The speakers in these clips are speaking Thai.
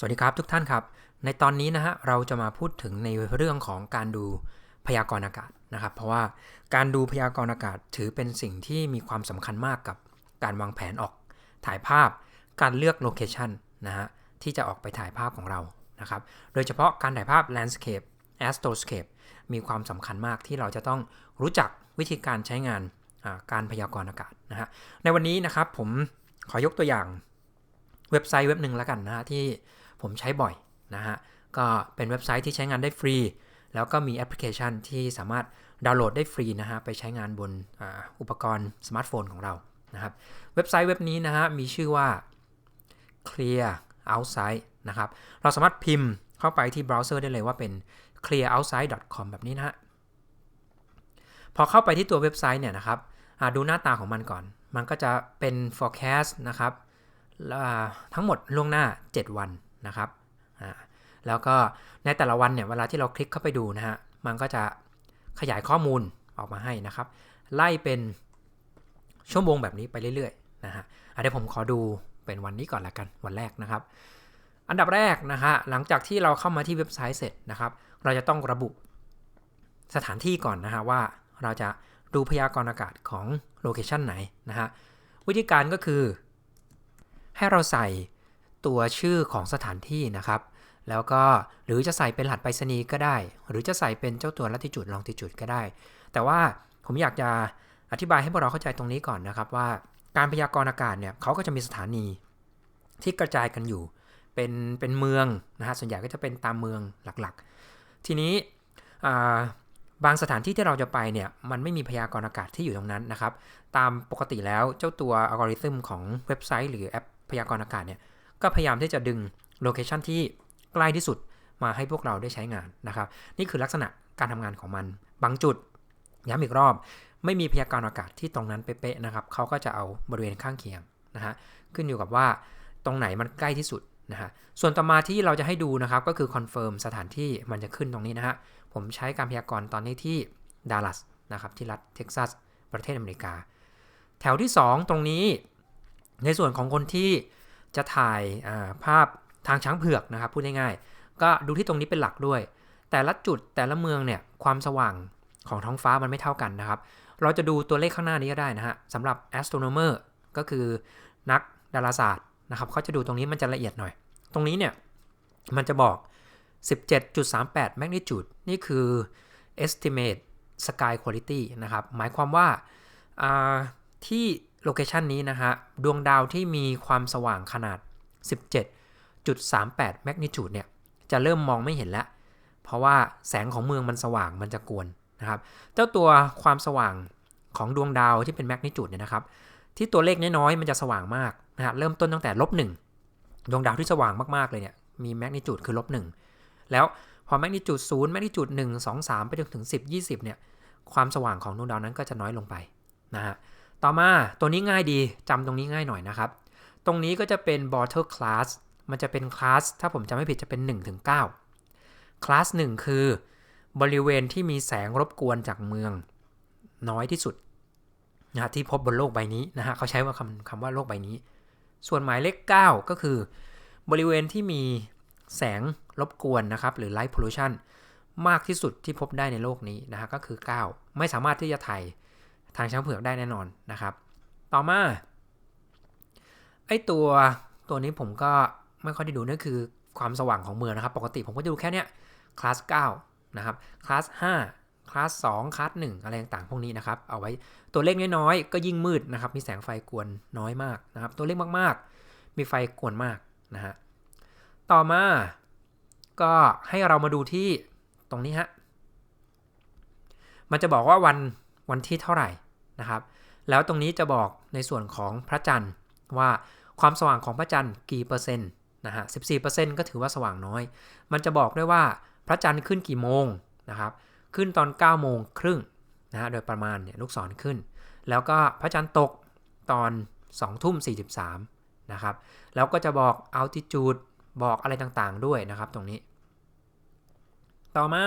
สวัสดีครับทุกท่านครับ ในตอนนี้นะฮะเราจะมาพูดถึงในเรื่องของการดูพยากรณ์อากาศนะครับ เพราะว่าการดูพยากรณ์อากาศถือเป็นสิ่งที่มีความสำคัญมากกับการวางแผนออกถ่ายภาพ การเลือกโลเคชันนะฮะที่จะออกไปถ่ายภาพของเรานะครับ โดยเฉพาะการถ่ายภาพ landscape astroscape มีความสำคัญมากที่เราจะต้องรู้จักวิธีการใช้งานการพยากรณ์อากาศนะฮะในวันนี้นะครับผมขอยกตัวอย่างเว็บไซต์เว็บหนึ่งแล้วกันนะฮะที่ ผมใช้บ่อยนะฮะ ก็เป็นเว็บไซต์ที่ใช้งานได้ฟรี แล้วก็มีแอปพลิเคชันที่สามารถดาวน์โหลดได้ฟรีนะฮะ ไปใช้งานบนออุปกรณ์สมาร์ทโฟนของเรานะครับ เว็บไซต์เว็บนี้นะฮะ มีชื่อว่า clear outside นะครับ เราสามารถพิมพ์เข้าไปที่เบราว์เซอร์ได้เลยว่าเป็น clearoutside.com แบบนี้นะฮะ พอเข้าไปที่ตัวเว็บไซต์เนี่ยนะครับดูหน้าตาของมันก่อน มันก็จะเป็น forecast นะครับทั้งหมดล่วงหน้า 7 วัน นะครับแล้วก็ในแต่ละวันเนี่ยเวลาที่เราคลิกเข้าไปดูนะฮะมันก็จะขยายข้อมูลออกมาให้นะครับ ไล่เป็นชั่วโมงแบบนี้ไปเรื่อยๆนะฮะเดี๋ยวผมขอดูเป็นวันนี้ก่อนละกันวันแรกนะครับ อันดับแรกนะฮะหลังจากที่เราเข้ามาที่เว็บไซต์เสร็จนะครับ เราจะต้องระบุสถานที่ก่อนนะฮะว่าเราจะดูพยากรณ์อากาศของโลเคชันไหนนะฮะวิธีการก็คือให้เราใส่ ตัวชื่อของสถานที่นะครับ แล้วก็หรือจะใส่เป็นรหัสไปรษณีย์ก็ได้ หรือจะใส่เป็นเจ้าตัวลัติจุดลองติจุดก็ได้ แต่ว่าผมอยากจะอธิบายให้พวกเราเข้าใจตรงนี้ก่อนนะครับว่าการพยากรณ์อากาศเนี่ยเขาก็จะมีสถานีที่กระจายกันอยู่ เป็นเป็นเมืองนะฮะส่วนใหญ่ก็จะเป็นตามเมืองหลักๆ ทีนี้บางสถานที่ที่เราจะไปเนี่ยมันไม่มีพยากรณ์อากาศที่อยู่ตรงนั้นนะครับ ตามปกติแล้วเจ้าตัวอัลกอริทึมของเว็บไซต์ หรือแอปพยากรณ์อากาศเนี่ย ก็พยายามที่จะดึงโลเคชันที่ใกล้ที่สุดมาให้พวกเราได้ใช้งานนะครับ นี่คือลักษณะการทำงานของมัน บางจุดย้ำอีกรอบ ไม่มีพยากรณ์อากาศที่ตรงนั้นเป๊ะๆนะครับเขาก็จะเอาบริเวณข้างเคียงนะฮะขึ้นอยู่กับว่าตรงไหนมันใกล้ที่สุดนะฮะส่วนต่อมาที่เราจะให้ดูนะครับก็คือคอนเฟิร์มสถานที่มันจะขึ้นตรงนี้นะฮะผมใช้การพยากรณ์ตอนนี้ที่ดัลลัสนะครับที่รัฐเท็กซัส ประเทศอเมริกา แถวที่ 2 ตรงนี้ ในส่วนของคนที่ จะถ่ายภาพทางช้างเผือกนะครับพูดง่ายๆ ก็ดูที่ตรงนี้เป็นหลักด้วย แต่ละจุดแต่ละเมืองเนี่ยความสว่างของท้องฟ้ามันไม่เท่ากันนะครับ เราจะดูตัวเลขข้างหน้านี้ก็ได้นะฮะสำหรับ astronomer ก็คือนักดาราศาสตร์นะครับเขาจะดูตรงนี้มันจะละเอียดหน่อย ตรงนี้เนี่ยมันจะบอก 17.38 magnitude นี่คือ estimate sky quality นะครับ หมายความว่าที่ โลเคชันนี้นะฮะ ดวงดาวที่มีความสว่างขนาด 17.38 magnitude เนี่ย จะเริ่มมองไม่เห็นแล้ว เพราะว่าแสงของเมืองมันสว่างมันจะกวนนะครับ เจ้าตัวความสว่างของดวงดาวที่เป็นแมกนิจูดเนี่ยนะครับ ที่ตัวเลขน้อยๆ มันจะสว่างมากนะฮะ เริ่มต้นตั้งแต่ลบหนึ่งดวงดาวที่สว่างมากๆเลยเนี่ย มีแมกนิจูดคือลบหนึ่งแล้วพอแมกนิจูดศูนย์แมกนิจูดหนึ่งสองสามไปจนถึงสิบยี่สิบเนี่ย ความสว่างของดวงดาวนั้นก็จะน้อยลงไปนะฮะ ต่อมาตัวนี้ง่ายดีจำตรงนี้ง่ายหน่อยนะครับ ตรงนี้ก็จะเป็น bottle class มันจะเป็นคลาสถ้าผมจำไม่ผิดจะเป็น1ถึง9คลาส1คือบริเวณที่มีแสงรบกวนจากเมืองน้อยที่สุดนะที่พบบนโลกใบนี้นะฮะเขาใช้ว่าคำคำว่าโลกใบนี้ ส่วนหมายเลข 9 ก็คือบริเวณที่มีแสงรบกวนนะครับ หรือ light pollution มากที่สุดที่พบได้ในโลกนี้นะฮะก็คือ 9 ไม่สามารถที่จะถ่าย ทางช้างเผือกได้แน่นอนนะครับ ต่อมาไอตัวตัวนี้ผมก็ไม่ค่อยได้ดูนั่นคือความสว่างของเมืองนะครับ ปกติผมก็จะดูแค่เนี้ยคลาส9นะครับคลาส5คลาส2คลาส1อะไรต่างๆพวกนี้นะครับ เอาไว้ตัวเลขน้อยๆก็ยิ่งมืดนะครับ มีแสงไฟกวนน้อยมากนะครับ ตัวเลขมากๆ มีไฟกวนมากนะฮะต่อมาก็ให้เรามาดูที่ตรงนี้ฮะมันจะบอกว่าวัน วันที่เท่าไหร่นะครับ แล้วตรงนี้จะบอกในส่วนของพระจันทร์ว่าความสว่างของพระจันทร์กี่เปอร์เซ็นต์นะฮะ14%ก็ถือว่าสว่างน้อย มันจะบอกด้วยว่าพระจันทร์ขึ้นกี่โมงนะครับ ขึ้นตอน9โมงครึ่งนะฮะโดยประมาณเนี่ยลูกศรขึ้น แล้วก็พระจันทร์ตกตอน2ทุ่ม43นะครับ แล้วก็จะบอก altitude บอกอะไรต่างๆด้วยนะครับตรงนี้ ต่อมา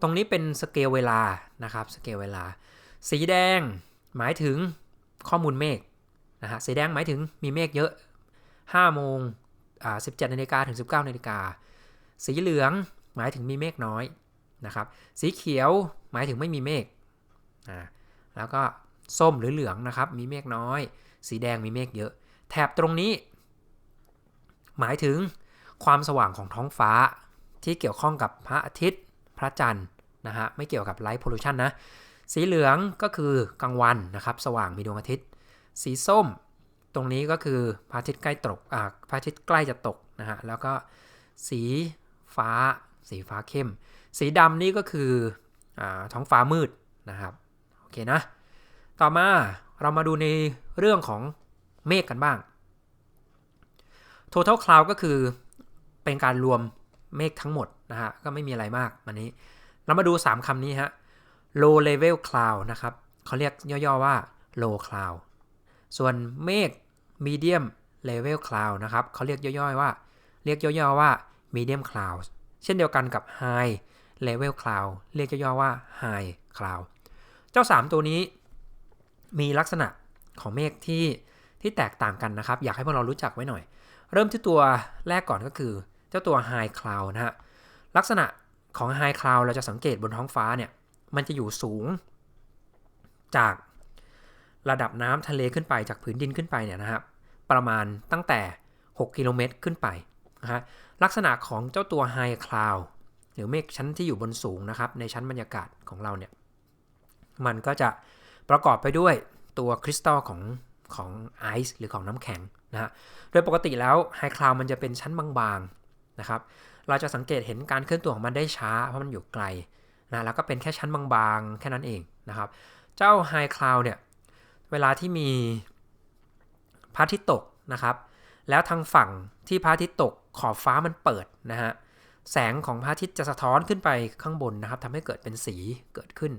ตรงนี้เป็นสเกลเวลานะครับสเกลเวลา สีแดงหมายถึงข้อมูลเมฆนะฮะสีแดงหมายถึงมีเมฆเยอะ 5 โมงอ่า17นาฬิกาถึง 19นาฬิกาสีเหลืองหมายถึงมีเมฆน้อยนะครับสีเขียวหมายถึงไม่มีเมฆอ่าแล้วก็ส้มหรือเหลืองนะครับมีเมฆน้อย สีแดงมีเมฆเยอะ แถบตรงนี้ หมายถึงความสว่างของท้องฟ้าที่เกี่ยวข้องกับพระอาทิตย์ พระจันทร์นะฮะไม่เกี่ยวกับไลท์โพลูชันนะ สีเหลืองก็คือกลางวันนะครับสว่างมีดวงอาทิตย์ สีส้มตรงนี้ก็คือพระอาทิตย์ใกล้ตกอ่าพระอาทิตย์ใกล้จะตกนะฮะแล้วก็สีฟ้า สีฟ้าเข้ม สีดำนี่ก็คืออาท้องฟ้ามืดนะครับโอเคนะต่อมาเรามาดูในเรื่องของเมฆกันบ้าง total cloud ก็คือเป็นการรวม เมฆทั้งหมดนะฮะก็ไม่มีอะไรมากวันนี้ เรามาดู 3คำนี้ฮะ low level cloud นะครับเขาเรียกย่อๆว่า low cloud ส่วนเมฆ medium level cloud นะครับเขาเรียกย่อยๆว่า เรียกย่อๆว่า medium cloud เช่นเดียวกันกับ high level cloud เรียกย่อๆว่า high cloud เจ้า 3 ตัวนี้มีลักษณะของเมฆที่ที่แตกต่างกันนะครับ อยากให้พวกเรารู้จักไว้หน่อย เริ่มที่ตัวแรกก่อนก็คือ เจ้าตัว high cloud นะฮะลักษณะของ high cloud เราจะสังเกตบนท้องฟ้าเนี่ยมันจะอยู่สูงจากระดับน้ำทะเลขึ้นไปจากผืนดินขึ้นไปเนี่ยนะครับประมาณตั้งแต่ 6 กิโลเมตรขึ้นไปนะฮะลักษณะของเจ้าตัว high cloud หรือเมฆชั้นที่อยู่บนสูงนะครับในชั้นบรรยากาศของเราเนี่ยมันก็จะประกอบไปด้วยตัวคริสตัลของของไอซ์หรือของน้ำแข็งนะฮะโดยปกติแล้วไฮคลาวมันจะเป็นชั้นบาง นะครับ เราจะสังเกตเห็นการเคลื่อนตัวของมันได้ช้าเพราะมันอยู่ไกลนะแล้วก็เป็นแค่ชั้นบางๆ แค่นั้นเองนะครับ เจ้าไฮคลาวเนี่ย เวลาที่มีพระอาทิตย์ตกนะครับ แล้วทางฝั่งที่พระอาทิตย์ตกขอบฟ้ามันเปิดนะฮะ แสงของพระอาทิตย์จะสะท้อนขึ้นไปข้างบนนะครับทำให้เกิดเป็นสีเกิดขึ้น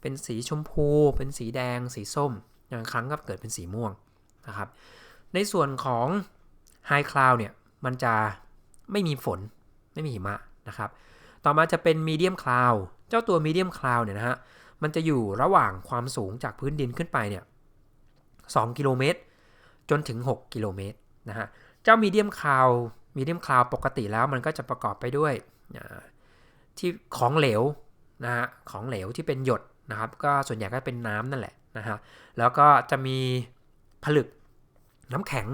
เป็นสีชมพู เป็นสีแดง สีส้มบางครั้งก็เกิดเป็นสีม่วงนะครับ ในส่วนของ High Cloud เนี่ย มันจะ ไม่มีฝน ไม่มีหิมะนะครับ ต่อมาจะเป็น Medium Cloud เจ้าตัว Medium Cloud เนี่ยนะฮะ มันจะอยู่ระหว่างความสูงจากพื้นดินขึ้นไปเนี่ย2กิโลเมตร จนถึง 6 กิโลเมตรนะฮะ เจ้า Medium Cloud Medium Cloud ปกติแล้วมันก็จะประกอบไปด้วยที่ของเหลวนะฮะ ของเหลวที่เป็นหยดนะครับ ก็ส่วนใหญ่ก็เป็นน้ำนั่นแหละนะฮะ แล้วก็จะมีผลึกน้ำแข็ง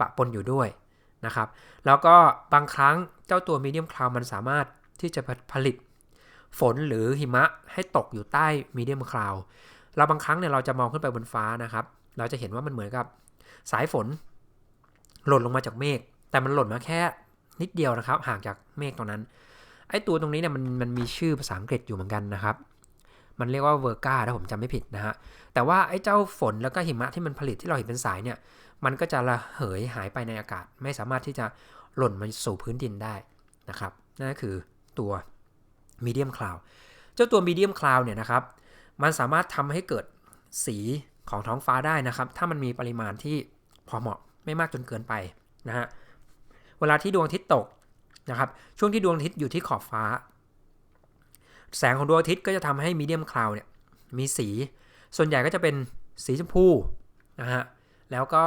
ปะปนอยู่ด้วย นะครับ แล้วก็บางครั้งเจ้าตัวมีเดียมคลาวมันสามารถที่จะผลิตฝนหรือหิมะให้ตกอยู่ใต้มีเดียมคลาวเราบางครั้งเนี่ยเราจะมองขึ้นไปบนฟ้านะครับ เราจะเห็นว่ามันเหมือนกับสายฝน หล่นลงมาจากเมฆ แต่มันหล่นมาแค่นิดเดียวนะครับ ห่างจากเมฆตรงนั้น ไอ้ตัวตรงนี้เนี่ยมันมันมีชื่อภาษาอังกฤษอยู่เหมือนกันนะครับ มันเรียกว่าเวอร์กาถ้าผมจำไม่ผิดนะฮะ แต่ว่าไอ้เจ้าฝนแล้วก็หิมะที่มันผลิตที่เราเห็นเป็นสายเนี่ย มันก็จะระเหยหายไปในอากาศ ไม่สามารถที่จะหล่นมาสู่พื้นดินได้นะครับนั่นก็คือตัว medium cloud เจ้าตัว medium cloud เนี่ยนะครับ มันสามารถทำให้เกิดสีของท้องฟ้าได้นะครับ ถ้ามันมีปริมาณที่พอเหมาะไม่มากจนเกินไปนะฮะเวลาที่ดวงอาทิตย์ตกนะครับ ช่วงที่ดวงอาทิตย์อยู่ที่ขอบฟ้า แสงของดวงอาทิตย์ก็จะทำให้ medium cloud เนี่ยมีสี ส่วนใหญ่ก็จะเป็นสีชมพูนะฮะ แล้วก็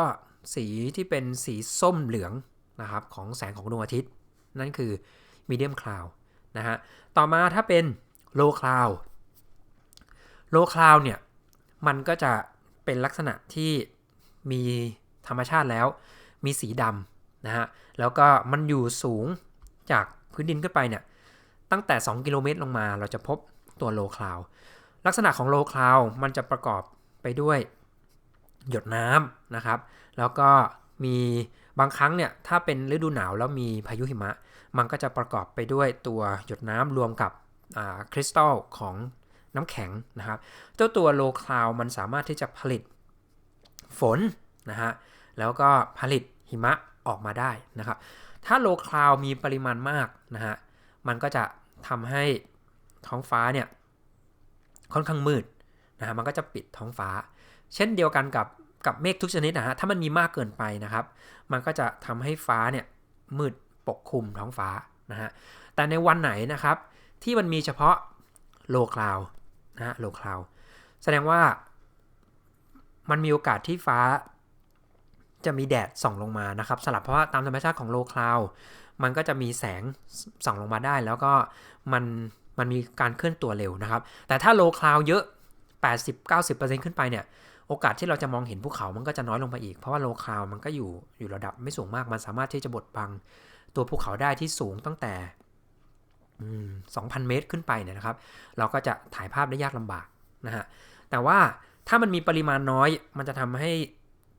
สีที่เป็นสีส้มเหลืองนะครับของแสงของดวงอาทิตย์ นั่นคือ medium cloud นะฮะต่อมาถ้าเป็น low cloud low cloud เนี่ยมันก็จะเป็นลักษณะที่มีธรรมชาติแล้ว มีสีดำนะฮะแล้วก็มันอยู่สูงจากพื้นดินขึ้นไปเนี่ยตั้งแต่ 2 กิโลเมตรลงมาเราจะพบตัว low cloud ลักษณะของ low cloud มันจะประกอบไปด้วย หยดน้ำนะครับ แล้วก็มีบางครั้งเนี่ยถ้าเป็นฤดูหนาวแล้วมีพายุหิมะ มันก็จะประกอบไปด้วยตัวหยดน้ำรวมกับคริสตัลของน้ำแข็งนะครับ เจ้าตัวโลคลาวมันสามารถที่จะผลิตฝนนะฮะแล้วก็ผลิตหิมะออกมาได้นะครับ ถ้าโลคลาวมีปริมาณมากนะฮะมันก็จะทำให้ท้องฟ้าเนี่ยค่อนข้างมืดนะฮะมันก็จะปิดท้องฟ้า เช่นเดียวกันกับกับเมฆทุกชนิดนะฮะ ถ้ามันมีมากเกินไปนะครับ มันก็จะทำให้ฟ้าเนี่ยมืดปกคลุมท้องฟ้านะฮะ แต่ในวันไหนนะครับที่มันมีเฉพาะโลคลาวนะฮะโลคลาวแสดงว่ามันมีโอกาสที่ฟ้าจะมีแดดส่องลงมานะครับสลับเพราะว่าตามธรรมชาติของโลคลาวมันก็จะมีแสงส่องลงมาได้ แล้วก็มันมันมีการเคลื่อนตัวเร็วนะครับ แต่ถ้าโลคลาวเยอะ 80-90%ขึ้นไปเนี่ย โอกาสที่เราจะมองเห็นภูเขามันก็จะน้อยลงไปอีก เพราะว่าโลคลาวมันก็อยู่อยู่ระดับไม่สูงมาก มันสามารถที่จะบดบังตัวภูเขาได้ที่สูงตั้งแต่2,000 เมตรขึ้นไปเนี่ยนะครับ เราก็จะถ่ายภาพได้ยากลำบากนะฮะ แต่ว่าถ้ามันมีปริมาณน้อย มันจะทำให้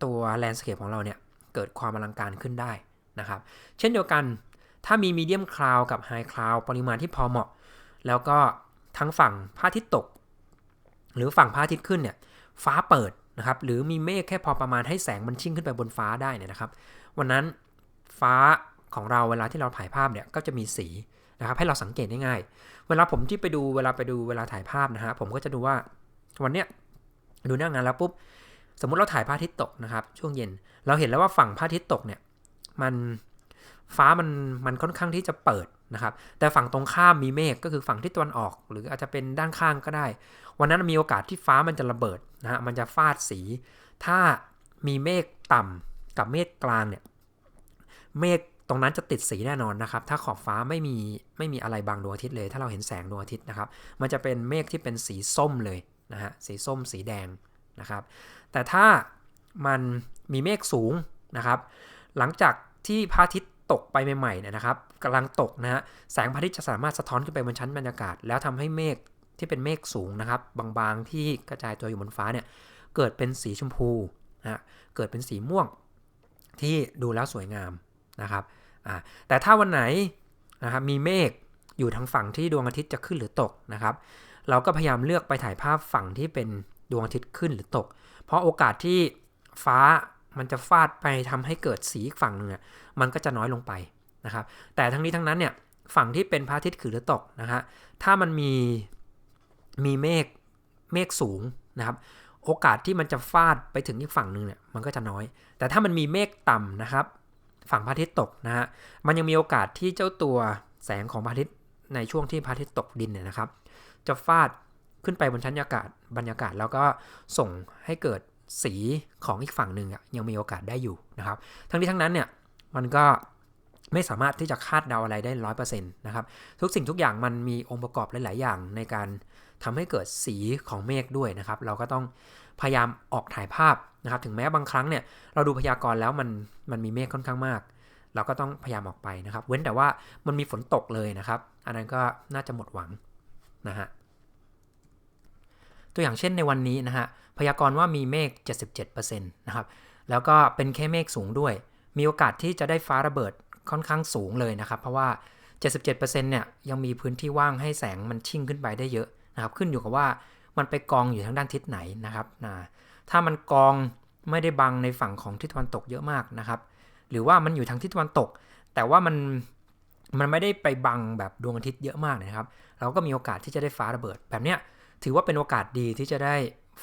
ตัวแลนด์สเคปของเราเนี่ย เกิดความอลังการขึ้นได้นะครับ เช่นเดียวกัน ถ้ามีมีเดียมคลาวกับไฮคลาวปริมาณที่พอเหมาะ แล้วก็ทั้งฝั่งพระอาทิตย์ตก หรือฝั่งพระอาทิตย์ขึ้นเนี่ย ฟ้าเปิดนะครับหรือมีเมฆแค่พอประมาณให้แสงมันชิ่งขึ้นไปบนฟ้าได้เนี่ยนะครับ วันนั้นฟ้าของเราเวลาที่เราถ่ายภาพเนี่ยก็จะมีสีนะครับให้เราสังเกตง่ายเวลาผมที่ไปดูเวลาไปดูเวลาถ่ายภาพนะฮะผมก็จะดูว่าวันเนี้ยดูหน้างานแล้วปุ๊บสมมติเราถ่ายพระอาทิตย์ตกนะครับ ช่วงเย็นเราเห็นแล้วว่าฝั่งพระอาทิตย์ตกเนี่ยมันฟ้ามันมันค่อนข้างที่จะเปิด นะครับ แต่ฝั่งตรงข้ามมีเมฆก็คือฝั่งที่ตะวันออก หรืออาจจะเป็นด้านข้างก็ได้ วันนั้นมีโอกาสที่ฟ้ามันจะระเบิดนะฮะมันจะฟาดสี ถ้ามีเมฆต่ำกับเมฆกลางเนี่ยเมฆตรงนั้นจะติดสีแน่นอนนะครับ ถ้าขอบฟ้าไม่มีไม่มีอะไรบางดวงอาทิตย์เลย ถ้าเราเห็นแสงดวงอาทิตย์นะครับ มันจะเป็นเมฆที่เป็นสีส้มเลยนะฮะ สีส้มสีแดงนะครับ แต่ถ้ามันมีเมฆสูงนะครับ หลังจากที่พระอาทิตย์ ตกไปใหม่ๆเนี่ยนะครับกำลังตกนะฮะแสงพระอาทิตย์จะสามารถสะท้อนขึ้นไปบนชั้นบรรยากาศ แล้วทำให้เมฆที่เป็นเมฆสูงนะครับ บางๆที่กระจายตัวอยู่บนฟ้าเนี่ยเกิดเป็นสีชมพูนะเกิดเป็นสีม่วงที่ดูแล้วสวยงามนะครับแต่ถ้าวันไหนนะครับมีเมฆอยู่ทางฝั่งที่ดวงอาทิตย์จะขึ้นหรือตกนะครับ เราก็พยายามเลือกไปถ่ายภาพฝั่งที่เป็นดวงอาทิตย์ขึ้นหรือตก เพราะโอกาสที่ฟ้า มันจะฟาดไปทำให้เกิดสีอีกฝั่งหนึ่งมันก็จะน้อยลงไปนะครับ แต่ทั้งนี้ทั้งนั้นเนี่ยฝั่งที่เป็นพระอาทิตย์ขึ้นหรือตกนะฮะถ้ามันมีมีเมฆเมฆสูงนะครับโอกาสที่มันจะฟาดไปถึงอีกฝั่งหนึ่งเนี่ยมันก็จะน้อย แต่ถ้ามันมีเมฆต่ำนะครับ ฝั่งพระอาทิตย์ตกนะฮะมันยังมีโอกาสที่เจ้าตัวแสงของพระอาทิตย์ในช่วงที่พระอาทิตย์ตกดินเนี่ยนะครับ จะฟาดขึ้นไปบนชั้นอากาศบรรยากาศแล้วก็ส่งให้เกิด สีของอีกฝั่งหนึ่งยังมีโอกาสได้อยู่นะครับ ทั้งนี้ทั้งนั้นเนี่ยมันก็ไม่สามารถที่จะคาดเดาอะไรได้ร้อยเปอร์เซ็นต์นะครับ ทุกสิ่งทุกอย่างมันมีองค์ประกอบหลาย ๆ อย่างในการทำให้เกิดสีของเมฆด้วยนะครับ เราก็ต้องพยายามออกถ่ายภาพนะครับ ถึงแม้บางครั้งเนี่ยเราดูพยากรณ์แล้วมันมันมีเมฆค่อนข้างมาก เราก็ต้องพยายามออกไปนะครับ เว้นแต่ว่ามันมีฝนตกเลยนะครับ อันนั้นก็น่าจะหมดหวังนะฮะ ตัวอย่างเช่นในวันนี้นะฮะพยากรณ์ว่ามีเมฆ 77%นะครับแล้วก็เป็นแค่เมฆสูงด้วย มีโอกาสที่จะได้ฟ้าระเบิดค่อนข้างสูงเลยนะครับ เพราะว่า 77%เนี่ยยังมีพื้นที่ว่างให้แสงมันชิ่งขึ้นไปได้เยอะนะครับ ขึ้นอยู่กับว่ามันไปกองอยู่ทางด้านทิศไหนนะครับนะถ้ามันกองไม่ได้บังในฝั่งของทิศตะวันตกเยอะมากนะครับ หรือว่ามันอยู่ทางทิศตะวันตก แต่ว่ามันมันไม่ได้ไปบังแบบดวงอาทิตย์เยอะมากนะครับ เราก็มีโอกาสที่จะได้ฟ้าระเบิดแบบเนี้ย ถือว่าเป็นโอกาสดีที่จะได้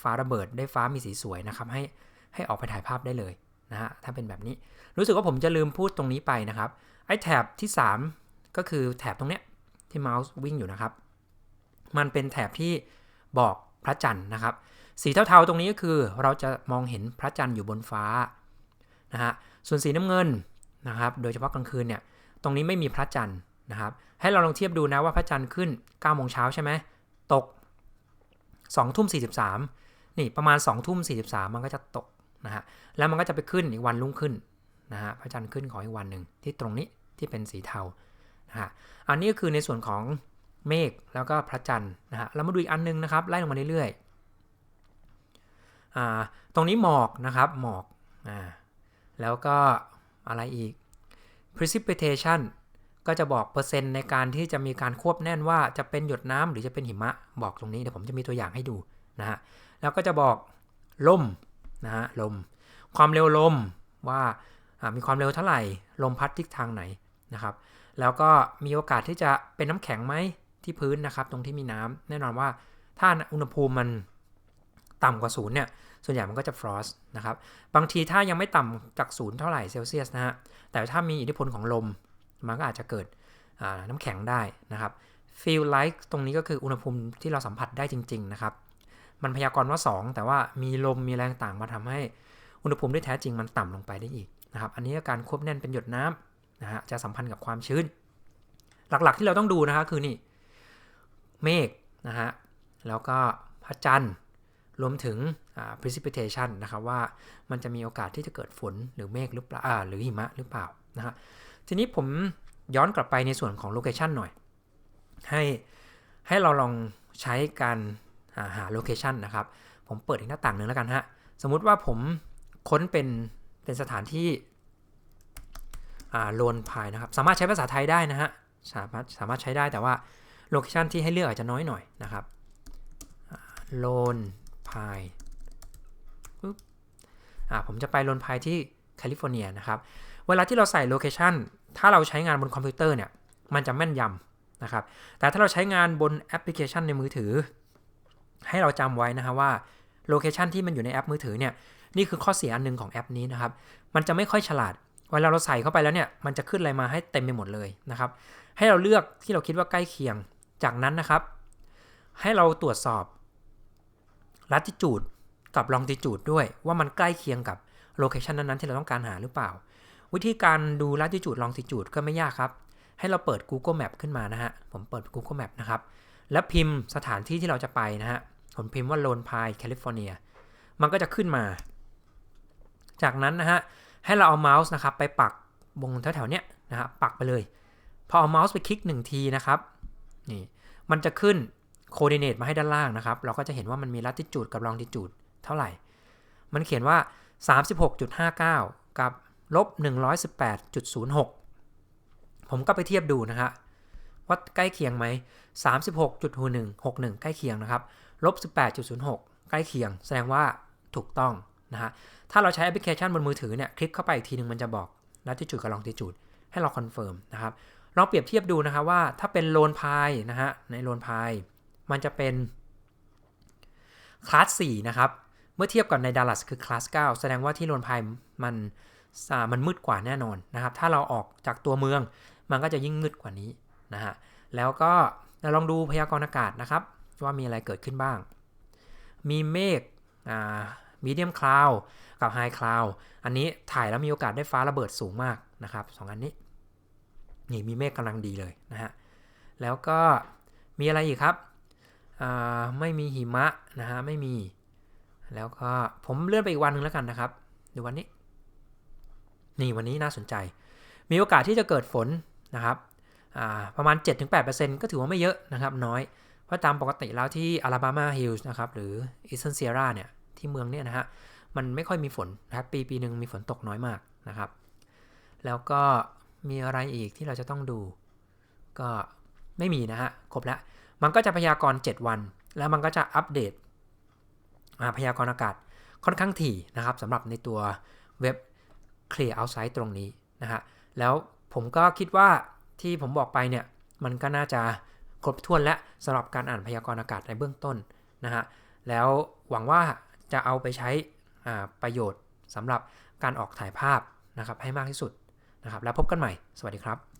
ฟ้าระเบิดได้ฟ้ามีสีสวยนะครับ ให้ให้ออกไปถ่ายภาพได้เลยนะฮะถ้าเป็นแบบนี้ รู้สึกว่าผมจะลืมพูดตรงนี้ไปนะครับไอ้แถบที่ 3 ก็คือแถบตรงเนี้ยที่เมาส์วิ่งอยู่นะครับ มันเป็นแถบที่บอกพระจันทร์นะครับ สีเทาๆตรงนี้ก็คือเราจะมองเห็นพระจันทร์อยู่บนฟ้านะฮะส่วนสีน้ำเงินนะครับ โดยเฉพาะกลางคืนเนี่ยตรงนี้ไม่มีพระจันทร์นะครับ ให้เราลองเทียบดูนะว่าพระจันทร์ขึ้น9โมงเช้าใช่ไหมตก 2ทุ่ม43 นี่ประมาณ2ทุ่ม43 มันก็จะตกนะฮะแล้วมันก็จะไปขึ้นอีกวันรุ่งขึ้นนะฮะพระจันทร์ขึ้นของอีกวันหนึ่งที่ตรงนี้ที่เป็นสีเทานะฮะอันนี้ก็คือในส่วนของเมฆแล้วก็พระจันทร์นะฮะเรามาดูอีกอันนึงนะครับ ไล่ลงมาเรื่อยๆตรงนี้หมอกนะครับหมอกอ่าแล้วก็อะไรอีก precipitation ก็จะบอกเปอร์เซ็นต์ในการที่จะมีการควบแน่นว่าจะเป็นหยดน้ำหรือจะเป็นหิมะบอกตรงนี้เดี๋ยวผมจะมีตัวอย่างให้ดูนะฮะแล้วก็จะบอกลมนะฮะลม ความเร็วลมว่ามีความเร็วเท่าไหร่ลมพัดทิศทางไหนนะครับ แล้วก็มีโอกาสที่จะเป็นน้ำแข็งไหมที่พื้นนะครับ ตรงที่มีน้ำแน่นอนว่าถ้าอุณหภูมิมันต่ำกว่าศูนย์เนี่ยส่วนใหญ่มันก็จะฟรอสต์นะครับบางทีถ้ายังไม่ต่ำจากศูนย์เท่าไหร่เซลเซียสนะฮะแต่ถ้ามีอิทธิพลของลม มันก็อาจจะเกิดน้ำแข็งได้นะครับ feel like ตรงนี้ก็คืออุณหภูมิที่เราสัมผัสได้จริง ๆ นะครับ มันพยากรณ์ว่า 2 แต่ว่ามีลมมีแรงต่างมาทำให้อุณหภูมิที่แท้จริงมันต่ำลงไปได้อีกนะครับ อันนี้การควบแน่นเป็นหยดน้ำนะฮะจะสัมพันธ์กับความชื้น หลักๆที่เราต้องดูนะครับคือนี่เมฆนะฮะแล้วก็พระจันทร์รวมถึง precipitation นะครับว่ามันจะมีโอกาสที่จะเกิดฝนหรือเมฆหรือเปล่าหรือหิมะหรือเปล่านะฮะ ทีนี้ผมย้อนกลับไปในส่วนของโลเคชันหน่อย ให้ให้เราลองใช้การหาโลเคชันนะครับ ผมเปิดอีกหน้าต่างหนึ่งแล้วกันฮะ สมมุติว่าผมค้นเป็นเป็นสถานที่โลนพายนะครับ สามารถใช้ภาษาไทยได้นะฮะ สามารถสามารถใช้ได้แต่ว่าโลเคชันที่ให้เลือกอาจจะน้อยหน่อยนะครับโลนพายปุ๊บอ่าผมจะไปโลนพายที่แคลิฟอร์เนียนะครับ เวลาที่เราใส่โลเคชันถ้าเราใช้งานบนคอมพิวเตอร์เนี่ย มันจะแม่นยำนะครับ แต่ถ้าเราใช้งานบนแอปพลิเคชันในมือถือ ให้เราจำไว้นะฮะว่าโลเคชันที่มันอยู่ในแอปมือถือเนี่ย นี่คือข้อเสียอันหนึงของแอปนี้นะครับ มันจะไม่ค่อยฉลาด เวลาเราใส่เข้าไปแล้วเนี่ย มันจะขึ้นอะไรมาให้เต็มไปหมดเลยนะครับ ให้เราเลือกที่เราคิดว่าใกล้เคียง จากนั้นนะครับ ให้เราตรวจสอบ latitude กับ longitude ด้วยว่ามันใกล้เคียงกับโลเคชันนั้นๆที่เราต้องการหาหรือเปล่า วิธีการดู latitude longitude ก็ไม่ยากครับ ให้เราเปิด Google Map ขึ้นมานะฮะ ผมเปิด Google Map นะครับ แล้วพิมพ์สถานที่ที่เราจะไปนะฮะ ผมพิมพ์ว่าโลนพายแคลิฟอร์เนีย มันก็จะขึ้นมา จากนั้นนะฮะ ให้เราเอาเมาส์นะครับไปปักบงแถวๆเนี้ยนะฮะ ปักไปเลย พอเอาเมาส์ไปคลิกหนึ่งทีนะครับ นี่ มันจะขึ้นโคดิเนตมาให้ด้านล่างนะครับ เราก็จะเห็นว่ามันมีลัติจูดกับลองดิจูดเท่าไหร่ มันเขียนว่า 36.59 กับ ลบ118.06 ผมก็ไปเทียบดูนะฮะว่าใกล้เคียงไหม36.6161 ใกล้เคียงนะครับลบ18.06 ใกล้เคียง แสดงว่าถูกต้องนะฮะถ้าเราใช้แอปพลิเคชันบนมือถือเนี่ยคลิกเข้าไปอีกทีนึงมันจะบอกลัติจูดกับลองดิจูดให้เราคอนเฟิร์มนะครับลองเปรียบเทียบดูนะครับว่าถ้าเป็นโลนพายนะฮะในโลนพายมันจะเป็นคลาส4นะครับเมื่อเทียบกับในดัลลัสคือคลาส9แสดงว่าที่โลนพายมัน มันมืดกว่าแน่นอนนะครับ ถ้าเราออกจากตัวเมืองมันก็จะยิ่งมืดกว่านี้นะฮะ แล้วก็เราลองดูพยากรณ์อากาศนะครับ ว่ามีอะไรเกิดขึ้นบ้าง มีเมฆมีเดียมคลาวกับไฮคลาวอันนี้ถ่ายแล้วมีโอกาสได้ฟ้าระเบิดสูงมากนะครับสองอันนี้ นี่มีเมฆกำลังดีเลยนะฮะ แล้วก็มีอะไรอีกครับไม่มีหิมะนะฮะไม่มี แล้วก็ผมเลื่อนไปอีกวันหนึ่งแล้วกันนะครับ ดูวันนี้ นี่วันนี้น่าสนใจ มีโอกาสที่จะเกิดฝนนะครับประมาณ 7-8%ก็ถือว่าไม่เยอะนะครับน้อย เพราะตามปกติแล้วที่อลาบามาฮิลส์นะครับหรืออีสเทนเซียราเนี่ยที่เมืองเนี่ยนะฮะมันไม่ค่อยมีฝนนะครับปีปีหนึ่งมีฝนตกน้อยมากนะครับ แล้วก็มีอะไรอีกที่เราจะต้องดู ก็ไม่มีนะฮะครบแล้ว มันก็จะพยากรณ์ 7 วัน แล้วมันก็จะอัปเดตพยากรณ์อากาศค่อนข้างถี่นะครับสำหรับในตัวเว็บ Clear Outside ตรงนี้นะฮะแล้วผมก็คิดว่าที่ผมบอกไปเนี่ยมันก็น่าจะครบถ้วนและสำหรับการอ่านพยากรณ์อากาศในเบื้องต้นนะฮะแล้วหวังว่าจะเอาไปใช้ประโยชน์สำหรับการออกถ่ายภาพนะครับให้มากที่สุดนะครับ แล้วพบกันใหม่ สวัสดีครับ